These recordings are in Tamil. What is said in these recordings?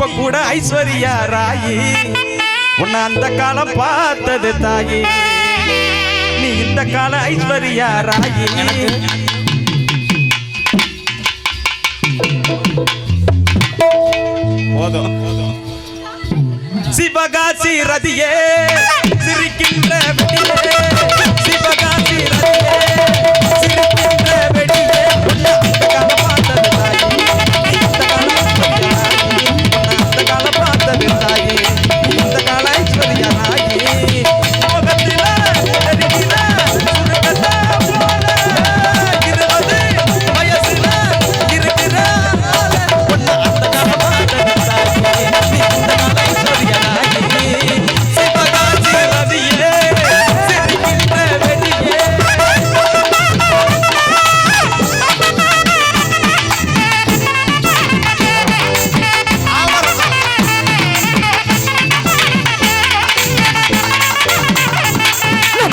இப்ப கூட ஐஸ்வர்யா ராயி. உன்னை அந்த காலம் பார்த்தது தாயே. நீ இந்த கால ஐஸ்வர்யா ராயி. போதும். சிவகாசி ரதியே.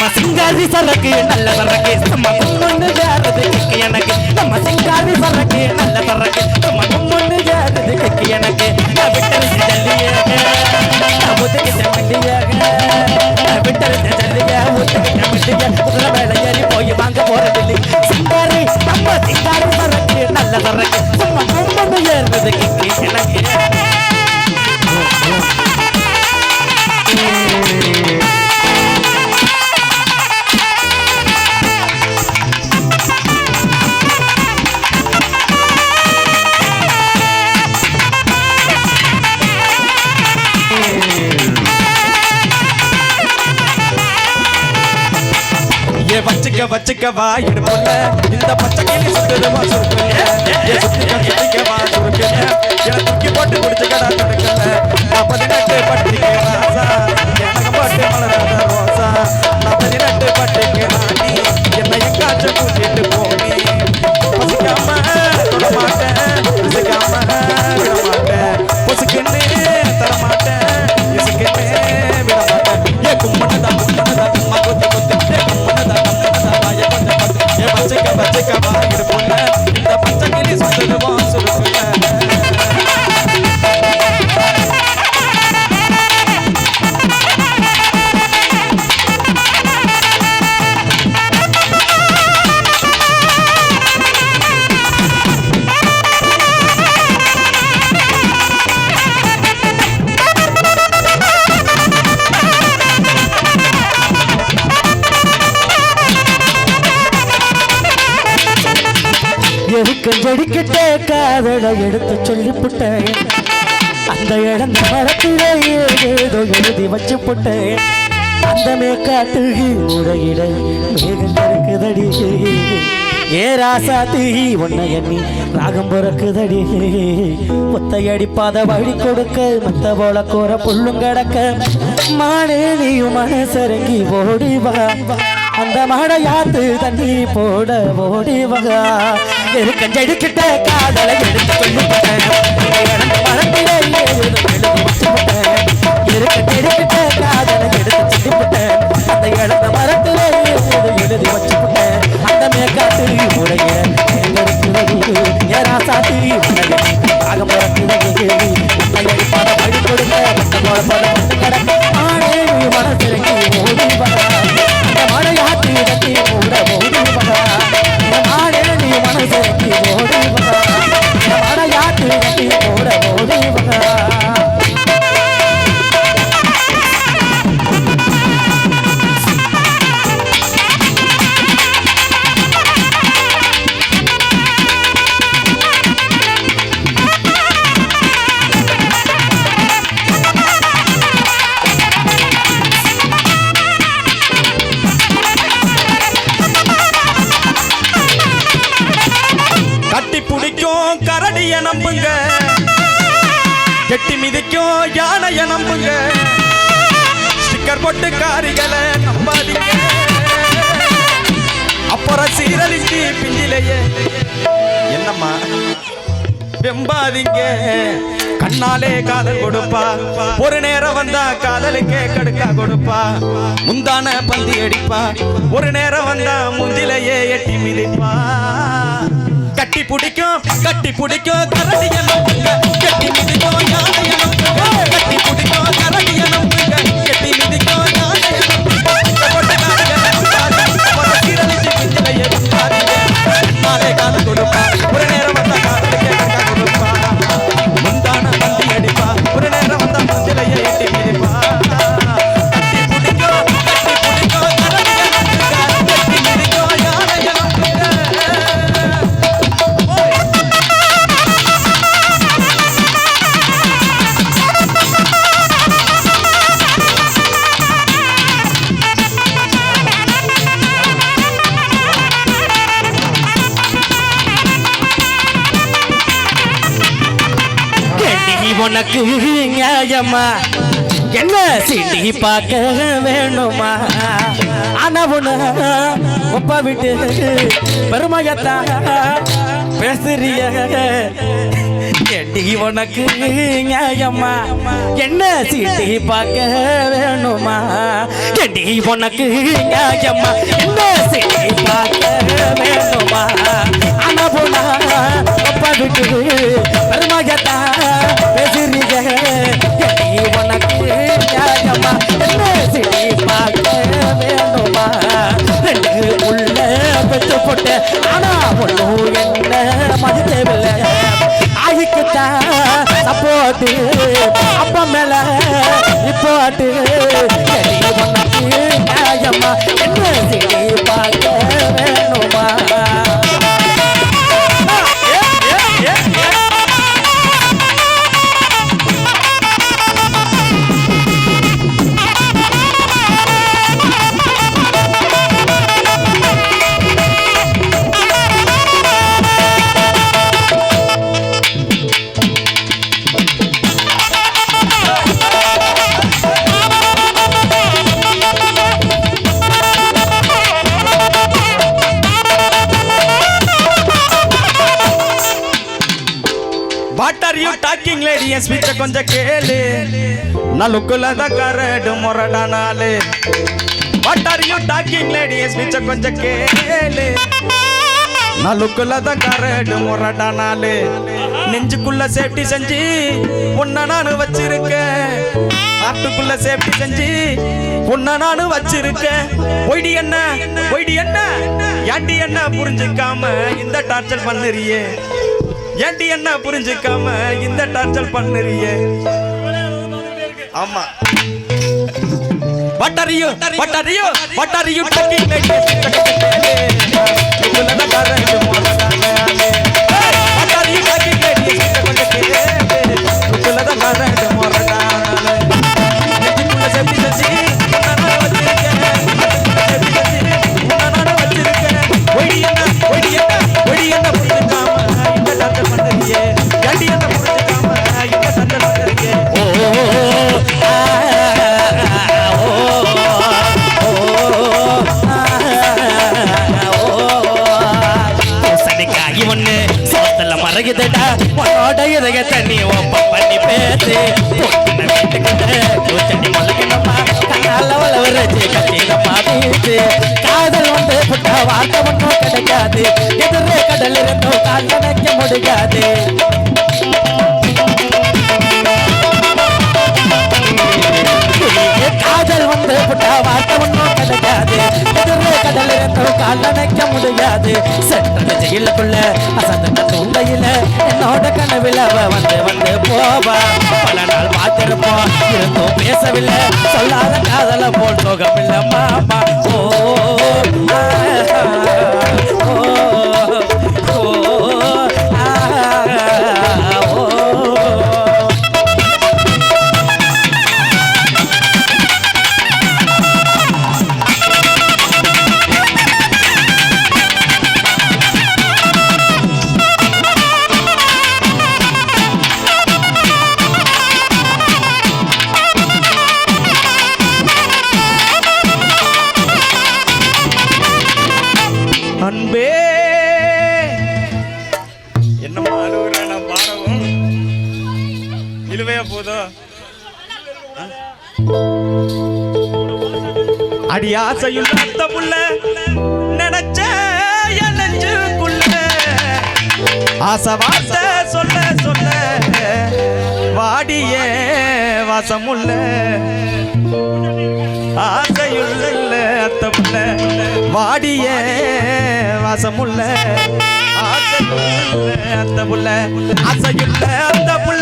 நம்ம சிங்காரி சரக்கு நல்ல சரக்கு. நம்ம பொண்ணு ஜாரது கிக்கு எனக்கு. நம்ம சிங்காரி சரக்கு நல்ல சரக்கு. நம்ம பொண்ணு ஜாரது கிக்கு எனக்கு. நான் ஜல்லியாக. நான் ஒத்துக்கிட்ட மண்டியாக நான் ஜல்லியா ஒத்துக்கிட்ட மண்டியா குதிரை வேலை ஏறி போய் வாங்க போறதில்லை. சிங்காரி நம்ம சிங்காரி சரக்கு நல்ல சரக்கு. நம்ம பொண்ணு ஜாரது கிக்கு எனக்கு. வச்சுக்கவா வச்சுக்க வா இந்த பச்சை கிளி சுத்துதுமா சுருக்குல ஏ சுத்திக்க சுத்திக்க வா சுருக்குல தூக்கி போட்டு குடிச்சுக்கடா தடுக்கல நான் பதினெட்டு பட்டிக்கு எதுக்கு காதலை காதல எடுத்து சொல்லிப்புட்டேன். அந்த இழந்த மரத்தில ஏதேதோ எழுதி வச்சு புட்டேன் அந்த மேக்காட்டு உடையிட மேகம் பிறக்குதடி ஏ ராசாத்தி உன்னை எண்ணி ராகம் பிறக்குதடி ஒத்தையடி பாத வழி கொடுக்க மத்த போல கூற புல்லும் கிடக்க. மானே நீயும் மனசரங்கி ஓடிவா வா அந்த மடையாத்து தண்ணி போட ஓடி வகா இருக்கஞ்செடுக்கிட்ட காதலை எடுத்து கொண்டு இழந்த மரத்திலே ஏதேதோ எழுதி பிடிக்கும் நம்புங்க. கெட்டி மிதிக்கும் யானைய நம்புங்க. ஸ்டிக்கர் போட்டு காரிகளை நம்பாதீங்க. அப்புறம் சீரழிச்சு பிஞ்சிலேயே. என்னம்மா? வெம்பாதீங்க. கண்ணாலே காதல் கொடுப்பா. ஒரு நேரம் வந்தா காதலுக்கே கடுக்கா கொடுப்பா. முந்தான பந்தி அடிப்பா. ஒரு நேரம் வந்தா முந்திலேயே எட்டி மிதிப்பா. கட்டி பிடிக்கும் கட்டி பிடிக்கும் கரடி நம்புங்க கட்டி மிதிக்கும் உனக்கு நியாயமா? என்ன சிட்டி பார்க்க வேணுமா? ஆனா உன ஒப்பா விட்டு பெருமையத்தா பேசுறிய. கேட்டி உனக்கு நியாயமா? என்ன சீட்டி பார்க்க வேணுமா? கேட்டி உனக்கு நியாயமா? என்ன சீட்டி பார்க்க வேணுமா? கொஞ்சம் கேளு. நான் தான் கரடு முரடானாலே. What are you talking lady என் கொஞ்சம் கேளு. நான் தான் கரடு முரடானாலே. நெஞ்சுக்குள்ள சேஃப்டி செஞ்சு உன்னை நானு வச்சிருக்கேன். ஆட்டுக்குள்ள சேஃப்டி செஞ்சு உன்னை நானு வச்சிருக்கேன். ஒய்டி என்ன? ஒய்டி என்ன? ஏண்டி என்ன புரிஞ்சுக்காம இந்த டார்ச்சர் பண்ணுறியே? ஏண்டி என்ன புரிஞ்சுக்காம இந்த டார்ச்சர் பண்ணுறியே ஆமா What are you? டக்கி are you? ஓப்பம் பண்ணி பேசு பொட்டுன முளைக்கணுமா கண்ணால வளவரச்சு கட்டினமா வீசு காதல் வந்து புட்ட வார்த்தை ஒன்றும் கிடைக்காது எதிரே கடல் இருந்தும் கால் நினைக்க முடியாது காதல் வந்து புட்ட வார்த்தை ஒன்றும் கிடைக்காது எதிரே கடல் இருந்தும் கால் நினைக்க முடியாது சென்ற ஜெயிலுக்குள்ள அசந்த தூண்டையில என்னோட கனவில் அவ வந்து போவா பல நாள் பார்த்திருப்போம். இருந்தும் பேசவில்லை. சொல்லாத காதல போல் சோகமில்ல மாமா. ஓ, ஓ, ஆசை சொல்ல சொல்ல. வாடியே வாசமுள்ள. ஆசையுள்ள அத்தமுள்ள வாடிய வாசமுள்ள. ஆசையுள்ள அத்தமுள்ள ஆசையுள்ள அந்த புள்ள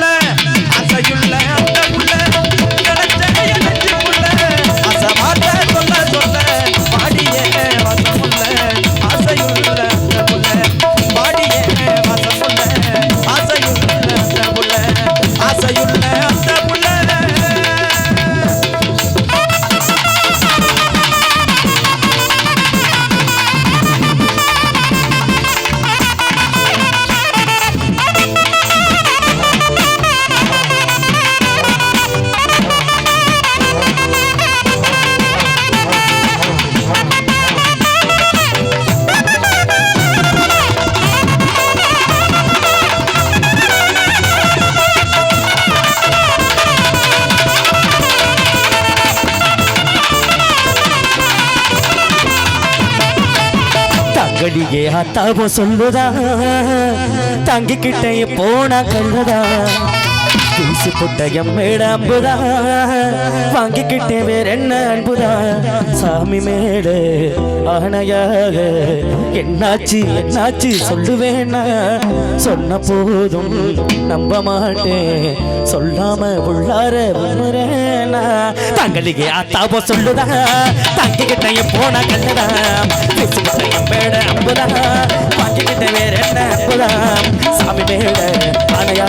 தாத்தாவும் சொல்லுதா? தங்கிக்கிட்டே போனா கல்லுதா வீசி புட்ட எம்மேட அம்புதா. வாங்கிக்கிட்டே வேற என்ன அன்புதா? சாமி மேடு ஆணையாக என்னாச்சு என்னாச்சு? சொல்லுவேனா சொன்ன போதும் நம்ப மாட்டேன். சொல்லாம உள்ளார விழுறேனா தங்களுக்கு ஆத்தாவோ சொல்லுதா? தங்கிக்கிட்டே போனா கல்லுதா? வீசி புட்ட எம்மேட அம்புதா? வாங்கிக்கிட்டே வேற என்ன அன்புதா சாமி மேட ஆணையாக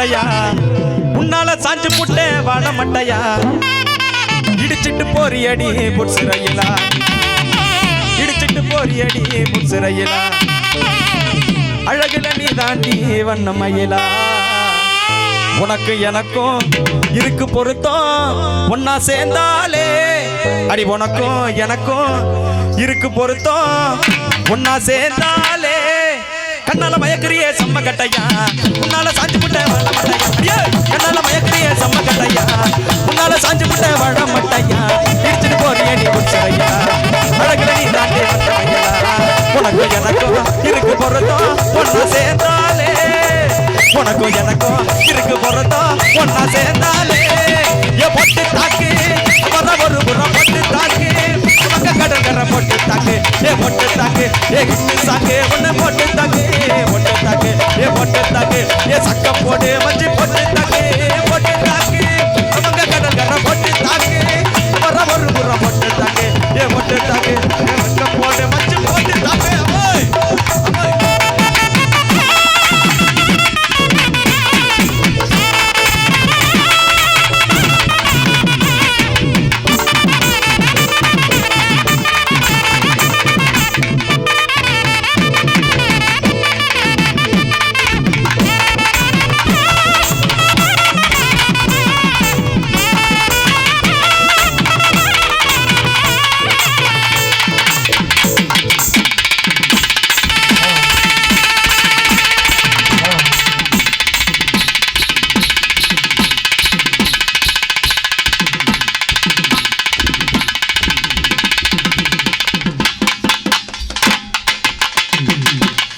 செம்ம உன்னால சாஞ்சு புட்டே வாழ மட்டையா? இடிச்சிட்டு போறியடி புட்சு இடிச்சிட்டு போறியடி புட்சு அழகுல நீ தாண்டி வண்ண மயிலா? உனக்கு எனக்கும் இருக்கு பொருத்தம். ஒன்னா சேர்ந்தாலே. அடி உனக்கும் எனக்கும் இருக்கு பொருத்தம். ஒன்னா சேர்ந்தாலே. என்னால மயக்கிறியே செம்ம கட்டையா உன்னால சாஞ்சு புட்ட வாழ மட்டையா? என்னால மயக்கிறியே செம்ம கட்டையா உன்னால சாஞ்சு புட்ட வாழ மட்டையா? இடிச்சிட்டு போறியே நீ குடிச்சையா அழகுல நீ தாண்டி வந்த மயிலா உனக்கு எனக்கும் இருக்கு பொருத்தம் ஒன்னா சேர்ந்தாலே. உனக்கும் எனக்கும் இருக்கு பொருத்தம் ஒன்னா சேர்ந்தாலே. ஏ பொட்டு தாக்கு வர ஒரு புறம் பொட்டு தாக்கு. தாக்க கடன் கட போட்டு தாக்கு ஏ போட்டு தாக்கு ஏ கிட்டு சாக்கு ஒன்னு போட்டு தாக்கு ஏ போட்டு தாக்கு ஏ போட்டு தாக்கு ஏ சக்க போடு மஞ்சள் போட்டு தாக்கு போட்டு